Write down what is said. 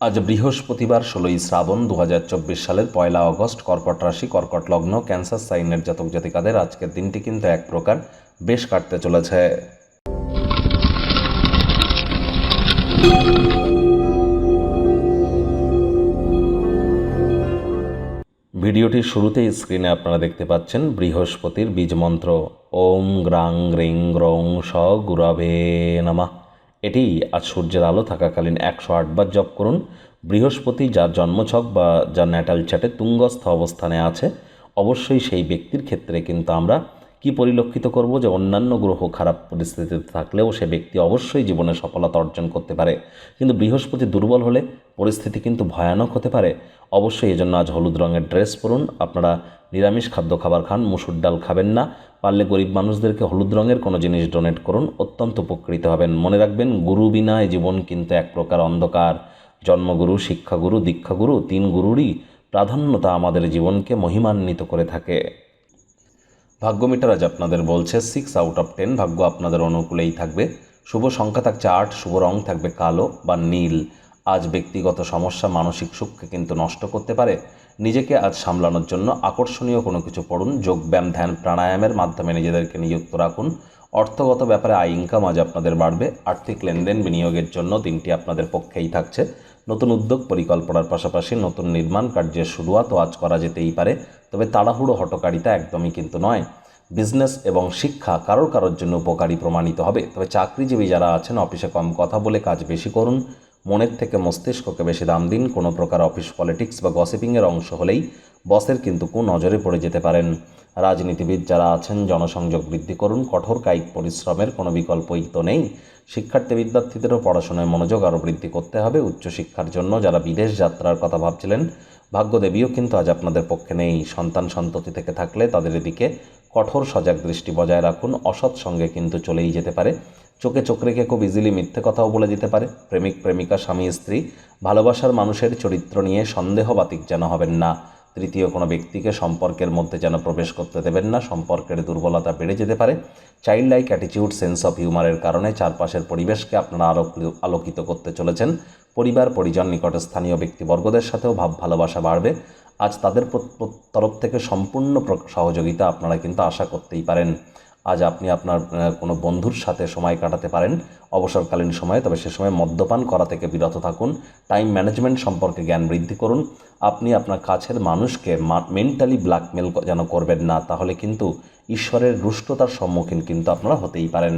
আজ বৃহস্পতিবার, ষোলোই শ্রাবণ দু হাজার চব্বিশ সালের পয়লা অগস্ট, কর্কট রাশি, কর্কট লগ্ন, ক্যান্সার সাইনের জাতক জাতিকাদের আজকের দিনটি কিন্তু এক প্রকার বেশ কাটতে চলেছে। ভিডিওটির শুরুতেই স্ক্রিনে আপনারা দেখতে পাচ্ছেন বৃহস্পতির বীজ মন্ত্র ওম গ্রাং গ্রিং গ্রং স গুরাবে নামা। এটি আজ সূর্যের আলো থাকাকালীন একশো আটবার জপ করুন। বৃহস্পতি যার জন্মছক বা যার ন্যাটাল চ্যাটে তুঙ্গস্থ অবস্থানে আছে, অবশ্যই সেই ব্যক্তির ক্ষেত্রে কিন্তু আমরা কি পরিলক্ষিত করব যে অন্যান্য গ্রহ খারাপ পরিস্থিতিতে থাকলেও সে ব্যক্তি অবশ্যই জীবনে সফলতা অর্জন করতে পারে। কিন্তু বৃহস্পতি দুর্বল হলে পরিস্থিতি কিন্তু ভয়ানক হতে পারে। অবশ্যই এজন্য আজ হলুদ রঙের ড্রেস পরুন। আপনারা নিরামিষ খাদ্য খাবার খান, মুসুর ডাল খাবেন না। পারলে গরিব মানুষদেরকে হলুদ রঙের কোনো জিনিস ডোনেট করুন, অত্যন্ত উপকৃত হবেন। মনে রাখবেন, গুরু বিনা জীবন কিন্তু এক প্রকার অন্ধকার। জন্মগুরু, শিক্ষাগুরু, দীক্ষাগুরু, তিন গুরুরই প্রাধান্যতা আমাদের জীবনকে মহিমান্বিত করে থাকে। ভাগ্যমিটার আজ আপনাদের বলছে সিক্স আউট অফ টেন ভাগ্য আপনাদের অনুকূলেই থাকবে। শুভ সংখ্যা থাকছে আট, শুভ রং থাকবে কালো বা নীল। আজ ব্যক্তিগত সমস্যা মানসিক সুখকে কিন্তু নষ্ট করতে পারে। নিজেকে আজ সামলানোর জন্য আকর্ষণীয় কোনো কিছু পড়ুন। যোগব্যায়াম ধ্যান, প্রাণায়ামের মাধ্যমে নিজেদেরকে নিযুক্ত রাখুন। অর্থগত ব্যাপারে আয় ইনকাম আজ আপনাদের বাড়বে। আর্থিক লেনদেন বিনিয়োগের জন্য দিনটি আপনাদের পক্ষেই থাকছে। নতুন উদ্যোগ, পরিকল্পনার পাশাপাশি নতুন নির্মাণ কার্যের শুরুয়াতও আজ করা যেতেই পারে। তবে তাড়াহুড়ো হটকারিতা একদমই কিন্তু নয়। বিজনেস এবং শিক্ষা কারোর কারোর জন্য উপকারী প্রমাণিত হবে। তবে চাকরিজীবী যারা আছেন, অফিসে কম কথা বলে কাজ বেশি করুন। মনের থেকে মস্তিষ্ককে বেশি দাম দিন। কোনো প্রকার অফিস পলিটিক্স বা গসিপিংয়ের অংশ হলেই বসের কিন্তু কু নজরে পড়ে যেতে পারেন। রাজনীতিবিদ যারা আছেন, জনসংযোগ বৃদ্ধি করুন। কঠোর কায়িক পরিশ্রমের কোনো বিকল্পই তো নেই। শিক্ষার্থী বিদ্যার্থীদেরও পড়াশোনায় মনোযোগ আরও বৃদ্ধি করতে হবে। উচ্চশিক্ষার জন্য যারা বিদেশ যাত্রার কথা ভাবছিলেন ভাগ্যদেবীও কিন্তু আজ আপনাদের পক্ষে নেই। সন্তান সন্ততি থেকে থাকলে তাদের এদিকে কঠোর সজাগ দৃষ্টি বজায় রাখুন। অসৎ সঙ্গে কিন্তু চলেই যেতে পারে। চোখে চোখ রেখে খুব ইজিলি মিথ্যে কথাও বলে দিতে পারে। প্রেমিক, প্রেমিকা, স্বামী, স্ত্রী, ভালোবাসার মানুষের চরিত্র নিয়ে সন্দেহবাতিক যেন হবেন না। তৃতীয় কোনো ব্যক্তিকে সম্পর্কের মধ্যে যেন প্রবেশ করতে দেবেন না, সম্পর্কের দুর্বলতা বেড়ে যেতে পারে। Child like attitude sense of হিউমারের কারণে চারপাশের পরিবেশকে আপনারা আরও আলোকিত করতে চলেছেন। পরিবার, পরিজন, নিকট স্থানীয় ব্যক্তিবর্গদের সাথেও ভাব ভালোবাসা বাড়বে। আজ তাদের তরফ থেকে সম্পূর্ণ সহযোগিতা আপনারা কিন্তু আশা করতেই পারেন। আজ আপনি আপনার কোনো বন্ধুর সাথে সময় কাটাতে পারেন। অবসরকালীন সময়ে, তবে সে সময় মদ্যপান করা থেকে বিরত থাকুন। টাইম ম্যানেজমেন্ট সম্পর্কে জ্ঞান বৃদ্ধি করুন। আপনি আপনার কাছের মানুষকে মেন্টালি ব্ল্যাকমেল যেন করবেন না, তাহলে কিন্তু ঈশ্বরের রুষ্টতার সম্মুখীন কিন্তু আপনারা হতেই পারেন।